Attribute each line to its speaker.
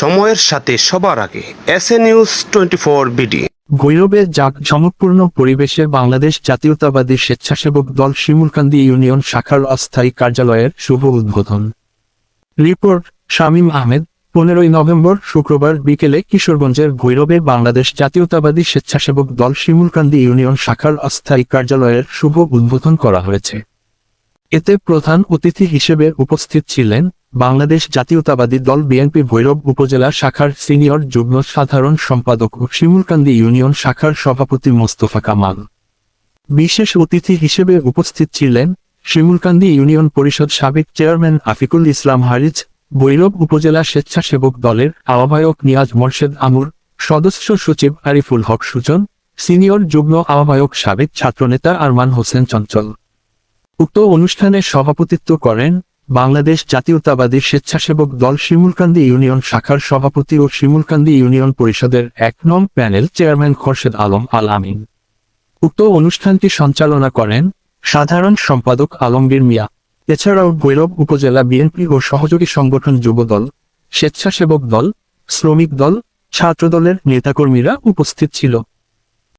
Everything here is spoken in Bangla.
Speaker 1: সময়ের সাথে সবার আগে S A news twenty four BD
Speaker 2: গৈরবে জাঁকজমকপূর্ণ পরিবেশে বাংলাদেশ জাতীয়তাবাদী স্বেচ্ছাসেবক দল শিমুলকান্দি ইউনিয়ন শাখার অস্থায়ী কার্যালয়ের শুভ উদ্বোধন। রিপোর্ট, শামীম আহমেদ, পনেরোই নভেম্বর শুক্রবার বিকেলে কিশোরগঞ্জের ভৈরবে বাংলাদেশ জাতীয়তাবাদী স্বেচ্ছাসেবক দল শিমুলকান্দি ইউনিয়ন শাখার অস্থায়ী কার্যালয়ের শুভ উদ্বোধন করা হয়েছে। এতে প্রধান অতিথি হিসেবে উপস্থিত ছিলেন বাংলাদেশ জাতীয়তাবাদী দল বিএনপি ভৈরব উপজেলা শাখার সিনিয়র যুগ্ম সাধারণ সম্পাদক ও শিমুলকান্দি ইউনিয়ন শাখার সভাপতি মোস্তফা কামাল। বিশেষ অতিথি হিসেবে উপস্থিত ছিলেন শিমুলকান্দি ইউনিয়ন পরিষদ সাবেক চেয়ারম্যান আফিকুল ইসলাম হারিজ, ভৈরব উপজেলা স্বেচ্ছাসেবক দলের আহ্বায়ক নিয়াজ মোর্শেদ আমুর, সদস্য সচিব আরিফুল হক সুজন, সিনিয়র যুগ্ম আহ্বায়ক সাবেক ছাত্রনেতা আরমান হোসেন চঞ্চল। উক্ত অনুষ্ঠানে সভাপতিত্ব করেন বাংলাদেশ জাতীয়তাবাদী স্বেচ্ছাসেবক দল শিমুলকান্দি ইউনিয়ন শাখার সভাপতি ও শিমুলকান্দি ইউনিয়ন পরিষদের এক নং প্যানেল চেয়ারম্যান খোরশেদ আলম আল আমিন। উক্ত অনুষ্ঠানটি সঞ্চালনা করেন সাধারণ সম্পাদক আলমগীর মিয়া। এছাড়াও ভৈরব উপজেলা বিএনপি ও সহযোগী সংগঠন যুবদল, স্বেচ্ছাসেবক দল, শ্রমিক দল, ছাত্রদলের নেতাকর্মীরা উপস্থিত ছিল।